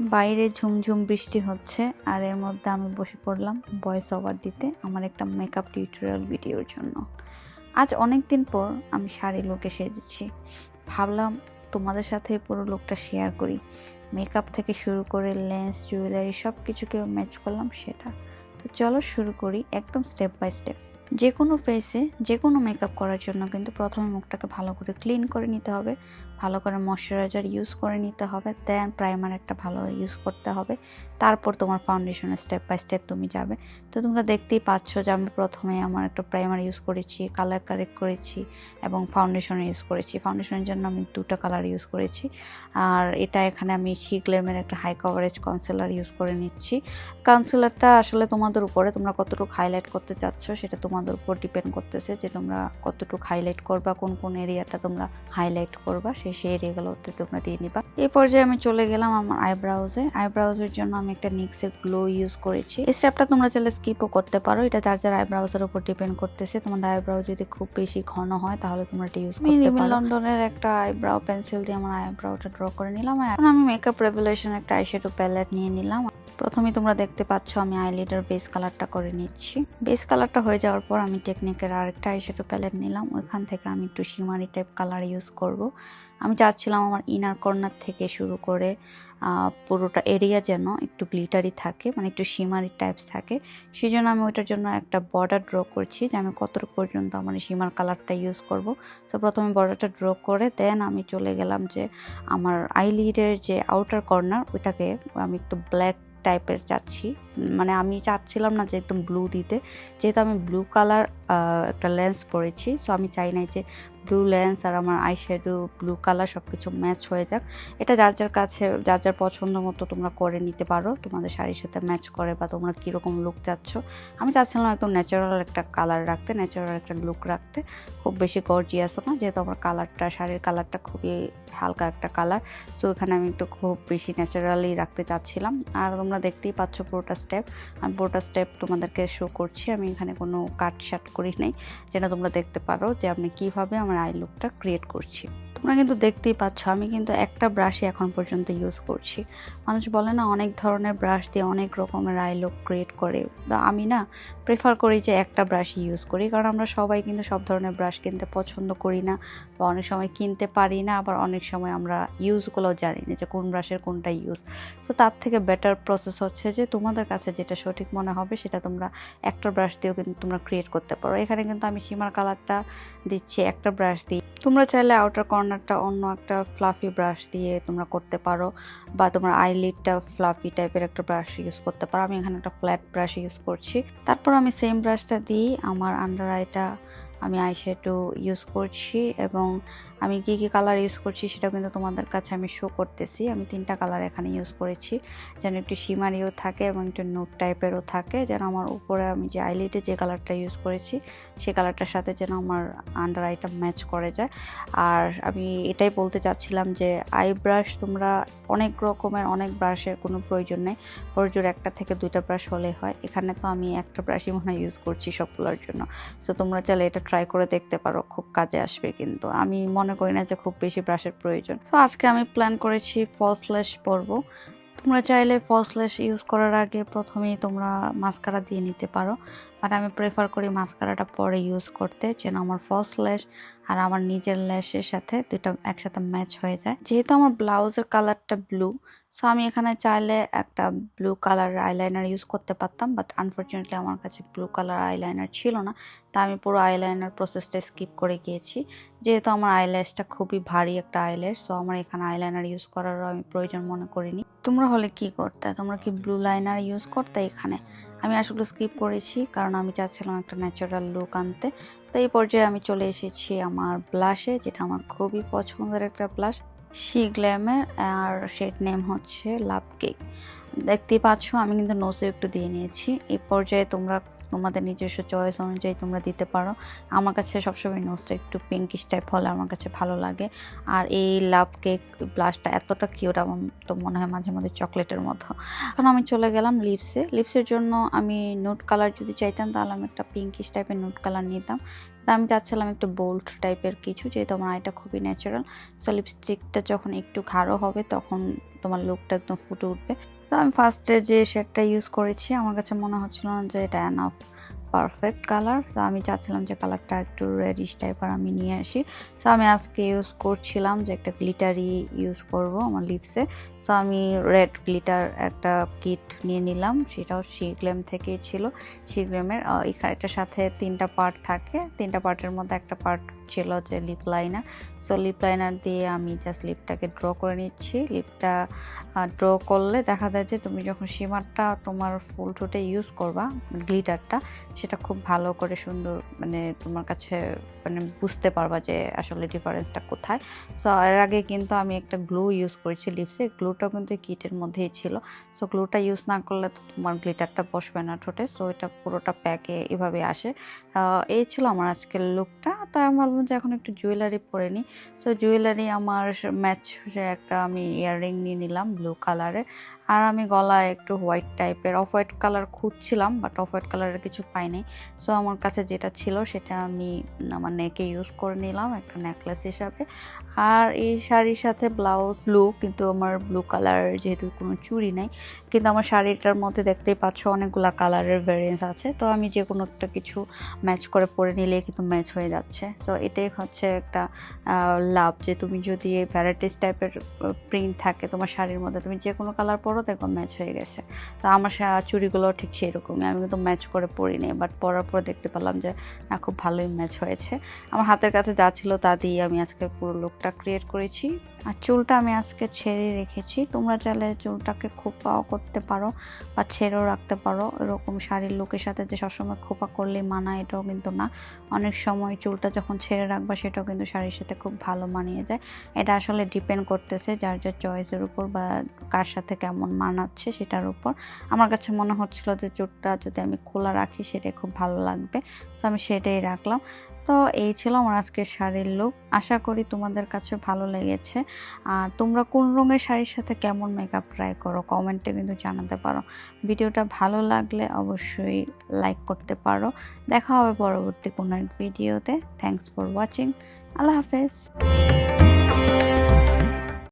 বাইরে ঝুমঝুম বৃষ্টি হচ্ছে আর এর মধ্যে আমি বসে পড়লাম ভয়েস ওভার দিতে আমার একটা মেকআপ টিউটোরিয়াল ভিডিওর জন্য। আজ অনেক দিন পর আমি শাড়ি লোকে সেজেছি। ভাবলাম তোমাদের সাথে পুরো লোকটা শেয়ার করি। মেকআপ থেকে শুরু করে লেন্স জুয়েলারি সব কিছুকে ম্যাচ করলাম সেটা। তো চলো শুরু করি একদম স্টেপ বাই স্টেপ যে কোনো ফেসে যে কোনো মেকআপ করার জন্য কিন্তু প্রথমে মুখটাকে ভালো করে ক্লিন করে নিতে হবে। ভালো করে ময়শ্চারাইজার ইউজ করে নিতে হবে দেন প্রাইমার একটা ভালো ইউজ করতে হবে, তারপর তোমার ফাউন্ডেশনের স্টেপ বাই স্টেপ তুমি যাবে। তো তোমরা দেখতেই পাচ্ছ যে আমি প্রথমে আমার একটা প্রাইমার ইউজ করেছি কালার কারেক্ট করেছি এবং ফাউন্ডেশন ইউজ করেছি। ফাউন্ডেশনের জন্য আমি দুটো কালার ইউজ করেছি। আর এটা এখানে আমি শিগ্লেমের একটা হাই কভারেজ কনসিলার ইউজ করে নিচ্ছি। কনসিলারটা আসলে তোমাদের উপরে তোমরা কতটুকু হাইলাইট করতে চাচ্ছ সেটা তোমাদের উপর ডিপেন্ড করতেছে যে তোমরা কতটুকু হাইলাইট করবা, কোন কোন এরিয়াটা তোমরা হাইলাইট করবা সেই সেই এরিয়াগুলোতে তোমরা দিয়ে নিবা। এই পর্যায়ে আমি চলে গেলাম আমার আইব্রাউজে। আইব্রাউজের জন্য আমি একটা নিক্সের গ্লো ইউজ করেছি। এই স্টেপটা তোমরা চাইলে স্কিপও করতে পারো। এটা যার যার আইব্রাউজের উপর ডিপেন্ড করতেছে। তোমাদের আইব্রাউ যদি খুব বেশি ঘন হয় তাহলে তোমরা এটা ইউজ করতে পারো। লন্ডনের একটা আইব্রাউ পেন্সিল দিয়ে আমার আইব্রাউটা ড্র করে নিলাম। এখন আমি মেকআপ রেভুলেশন একটা আইশ্যাডো প্যালেট নিয়ে নিলাম। প্রথমে তোমরা দেখতে পাচ্ছ আমি আইলিডার বেস কালারটা করে নিচ্ছি। বেস কালারটা হয়ে যাওয়ার পর আমি টেকনিকের আরেকটা আইশ্যাডো প্যালেট নিলাম। ওইখান থেকে আমি একটু শিমারি টাইপ কালার ইউজ করব। আমি চাচ্ছিলাম আমার ইনার কর্নার থেকে শুরু করে পুরোটা এরিয়া যেন একটু গ্লিটারি থাকে মানে একটু শিমারি টাইপস থাকে। সেই জন্য আমি ওইটার জন্য একটা বর্ডার ড্র করছি যে আমি কতটুকু পর্যন্ত আমার শিমার কালারটা ইউজ করব। তো প্রথমে বর্ডারটা ড্র করে দেন আমি চলে গেলাম যে আমার আইলিডের যে আউটার কর্নার ওইটাকে আমি একটু ব্ল্যাক টাইপের চাচ্ছি মানে আমি চাচ্ছিলাম না যে একদম ব্লু দিতে। যেহেতু আমি ব্লু কালার একটা লেন্স পরেছি সো আমি চাই নাই যে ব্লু লেন্স আর আমার আই শ্যাডো ব্লু কালার সব কিছু ম্যাচ হয়ে যাক। এটা যার যার কাছে, যার যার পছন্দ মতো তোমরা করে নিতে পারো। তোমাদের শাড়ির সাথে ম্যাচ করে বা তোমরা কীরকম লুক চাচ্ছ। আমি চাচ্ছিলাম একদম ন্যাচারাল একটা কালার রাখতে ন্যাচারাল একটা লুক রাখতে। খুব বেশি গর্জিয়াসও না, যেহেতু আমার কালারটা শাড়ির কালারটা খুবই হালকা একটা কালার সো এখানে আমি একটু খুব বেশি ন্যাচারালি রাখতে চাচ্ছিলাম। আর তোমরা দেখতেই পাচ্ছ পুরোটা স্টেপ আমি পুরোটা স্টেপ তোমাদেরকে শো করছি। আমি এখানে কোনো কাট শাট করি নাই। যেটা তোমরা দেখতে পারো যে আমি কীভাবে আমার আই লুকটা ক্রিয়েট করছি। তোমরা কিন্তু দেখতেই পাচ্ছ, আমি কিন্তু একটা ব্রাশই এখন পর্যন্ত ইউজ করছি। মানুষ বলে না, অনেক ধরনের ব্রাশ দিয়ে অনেক রকমের আই লুক ক্রিয়েট করে। তো আমি না প্রেফার করি যে একটা ব্রাশই ইউজ করি, কারণ আমরা সবাই কিন্তু সব ধরনের ব্রাশ কিনতে পছন্দ করি না, বা অনেক সময় কিনতে পারি না, আবার অনেক সময় আমরা ইউজগুলো জানি না যে কোন ব্রাশের কোনটা ইউজ তো তার থেকে বেটার প্রসেস হচ্ছে যে তোমাদের কাছে যেটা সঠিক মনে হবে, সেটা তোমরা একটা ব্রাশ দিয়েও কিন্তু তোমরা ক্রিয়েট করতে পারো। এখানে কিন্তু আমি সীমার কালারটা দিচ্ছি, একটা ব্রাশ দিই তোমরা চাইলে আউটার কর্নারটা অন্য একটা ফ্লাফি ব্রাশ দিয়ে তোমরা করতে পারো, বা তোমরা আইলিডটা ফ্লাফি টাইপের একটা ব্রাশ ইউজ করতে পারো। আমি এখানে একটা ফ্ল্যাট ব্রাশ ইউজ করছি। তারপর আমি সেম ব্রাশটা দিয়ে আমার আন্ডার আইটা আমি আইশ্যাডো ইউজ করছি এবং আমি কী কী কালার ইউজ করছি সেটা কিন্তু তোমাদের কাছে আমি শো করতেছি। আমি তিনটা কালার এখানে ইউজ করেছি। যেন একটু শিমারিও থাকে এবং একটু নোট টাইপেরও থাকে। যেন আমার উপরে আমি যে আইলিটে যে কালারটা ইউজ করেছি সেই কালারটার সাথে যেন আমার আন্ডার আইটা ম্যাচ করে যায়। আর আমি এটাই বলতে চাচ্ছিলাম যে আই ব্রাশ তোমরা অনেক রকমের, অনেক ব্রাশের কোনো প্রয়োজন নেই। প্রয়োজন একটা থেকে দুইটা ব্রাশ হলে হয়। এখানে তো আমি একটা ব্রাশই মনে হয় ইউজ করছি সবগুলোর জন্য। সো তোমরা চাইলে এটা ট্রাই করে দেখতে পারো, খুব কাজে আসবে কিন্তু। আমি মনে করি না যে খুব বেশি ব্রাশের প্রয়োজন। তো আজকে আমি প্ল্যান করেছি ফলস ল্যাশ পরবো। তোমরা চাইলে ফলস ইউজ করার আগে প্রথমেই তোমরা মাস্কারা দিয়ে নিতে পারো। বাট আমি প্রেফার করি মাস্কারাটা পরে ইউজ করতে, যেন আমার ফলস ল্যাশ আর আমার নিজের ল্যাশের সাথে দুইটা একসাথে ম্যাচ হয়ে যায়। যেহেতু আমার ব্লাউজের কালারটা ব্লু সো আমি এখানে চাইলে একটা ব্লু কালার আইলাইনার ইউজ করতে পারতাম বাট আনফর্চুনেটলি আমার কাছে ব্লু কালার আইলাইনার ছিল না তা আমি পুরো আইলাইনার প্রসেসটা স্কিপ করে গিয়েছি। যেহেতু আমার আইল্যাশটা খুবই ভারী একটা আইল্যাশ সো আমার এখানে আইলাইনার ইউজ করারও আমি প্রয়োজন মনে করিনি। তোমরা হলে কি করতে? তোমরা কি ব্লু লাইনার ইউজ করতে এখানে? আমি আসলে স্কিপ করেছি কারণ আমি চাচ্ছিলাম একটা ন্যাচারাল লুক আনতে। তো এই পর্যায়ে আমি চলে এসেছি আমার ব্লাশে যেটা আমার খুবই পছন্দের একটা ব্লাশ শি গ্ল্যামের আর শেড নেম হচ্ছে লাভ কেক দেখতেই পাচ্ছ, আমি কিন্তু নোসে একটু দিয়ে নিয়েছি। এই পর্যায়ে তোমরা তোমাদের নিজস্ব চয়েস অনুযায়ী তোমরা দিতে পারো। আমার কাছে সবসময় নোসটা একটু পিঙ্কিশ টাইপ হলে আমার কাছে ভালো লাগে। আর এই লাভ কেক ব্লাশটা এতটা কিউট আমার তো মনে হয় মাঝে মাঝে চকলেটের মতো। এখন আমি চলে গেলাম লিপসে লিপসের জন্য আমি নোট কালার যদি চাইতাম তাহলে আমি একটা পিঙ্কিশ টাইপের নোট কালার নিতাম। তা আমি চাচ্ছিলাম একটু বোল্ড টাইপের কিছু, যেহেতু আমার আইটা খুবই ন্যাচারাল সো লিপস্টিকটা যখন একটু গাঢ় হবে তখন তোমার লুকটা একদম ফুটে উঠবে। তো আমি ফার্স্টে যে শেডটা ইউজ করেছি, আমার কাছে মনে হচ্ছিল না যে এটা অ্যানাফ পারফেক্ট কালার সো আমি চাচ্ছিলাম যে কালারটা একটু রেডিশ টাইপের আমি নিয়ে আসি। সো আমি আজকে ইউজ করছিলাম যে একটা গ্লিটারই ইউজ করব আমার লিপসে সো আমি রেড গ্লিটার একটা কিট নিয়ে নিলাম, সেটাও শিগ্লেম থেকেই ছিল। শিগ্লেমের এটার সাথে তিনটা পার্ট থাকে। তিনটা পার্টের মধ্যে একটা পার্ট ছিল যে lip liner so lip liner দিয়ে আমি জাস্ট লিপটাকে ড্র করে নিচ্ছি। লিপটা ড্র করলে দেখা যায় যে তুমি যখন শিমারটা তোমার ফুল ঠোঁটে ইউজ করবা গ্লিটারটা সেটা খুব ভালো করে সুন্দর মানে তোমার কাছে মানে বুঝতে পারবা যে আসলে ডিফারেন্সটা কোথায়। সো এর আগে কিন্তু আমি একটা গ্লু ইউজ করেছি লিপসে গ্লুটাও কিন্তু কিটের মধ্যেই ছিল। সো গ্লুটা ইউজ না করলে তো তোমার গ্লিটারটা বসবে না ঠোঁটে। সো এটা পুরোটা প্যাকে এভাবে আসে। এই ছিল আমার আজকের লুকটা তাই আমি ভাবলাম যে এখন একটু জুয়েলারি পরে নিই। সো জুয়েলারি আমার ম্যাচ একটা আমি ইয়াররিং নিয়ে নিলাম ব্লু কালারের আর আমি গলায় একটু হোয়াইট টাইপের অফ হোয়াইট কালার খুঁজছিলাম বাট অফ হোয়াইট কালারের কিছু পাই নাই সো আমার কাছে যেটা ছিল, সেটা আমি আমার নেকে ইউজ করে নিলাম, একটা নেকলেস হিসাবে। আর এই শাড়ির সাথে ব্লাউজ ব্লু কিন্তু আমার ব্লু কালার যেহেতু কোনো চুড়ি নাই, কিন্তু আমার শাড়িটার মধ্যে দেখতেই পাচ্ছ অনেকগুলা কালারের ভ্যারিয়েন্স আছে। তো আমি যে কোনো একটা কিছু ম্যাচ করে পরে নিলে কিন্তু ম্যাচ হয়ে যাচ্ছে। সো এটাই হচ্ছে একটা লাভ যে তুমি যদি ভ্যারাইটিস টাইপের প্রিন্ট থাকে তোমার শাড়ির মধ্যে, তুমি যে কোনো কালার পরো দেখো ম্যাচ হয়ে গেছে। তো আমার চুড়িগুলো ঠিক সেরকমই। আমি কিন্তু ম্যাচ করে পরিনি বাট পরার পর দেখতে পেলাম যে, না, খুব ভালোই ম্যাচ হয়েছে। আমার হাতের কাছে যা ছিল তা দিয়ে আমি আজকে পুরো লুকটা ক্রিয়েট করেছি। আর চুলটা আমি আজকে ছেড়ে রেখেছি। তোমরা চাইলে চুলটাকে খোপাও করতে পারো বা ছেড়েও রাখতে পারো। এরকম শাড়ির লুকের সাথে যে সবসময় খোপা করলে মানা, এটাও কিন্তু না। অনেক সময় চুলটা যখন ছেড়ে রাখবা, সেটাও কিন্তু শাড়ির সাথে খুব ভালো মানিয়ে যায়। এটা আসলে ডিপেন্ড করতেছে যার যার চয়েসের উপর বা কার সাথে কেমন মানাচ্ছে সেটার উপর। আমার কাছে মনে হচ্ছিল যে চুলটা যদি আমি খোলা রাখি সেটাই খুব ভালো লাগবে। তো আমি সেটাই রাখলাম। তো এই ছিল আমার আজকের শাড়ির লুক আশা করি তোমাদের কাছে ভালো লেগেছে। আর তোমরা কোন রঙের শাড়ির সাথে কেমন মেকআপ ট্রাই করো, কমেন্টে কিন্তু জানাতে পারো। ভিডিওটা ভালো লাগলে অবশ্যই লাইক করতে পারো। দেখা হবে পরবর্তী কোনো এক ভিডিওতে। থ্যাংকস ফর ওয়াচিং আল্লাহ হাফেজ।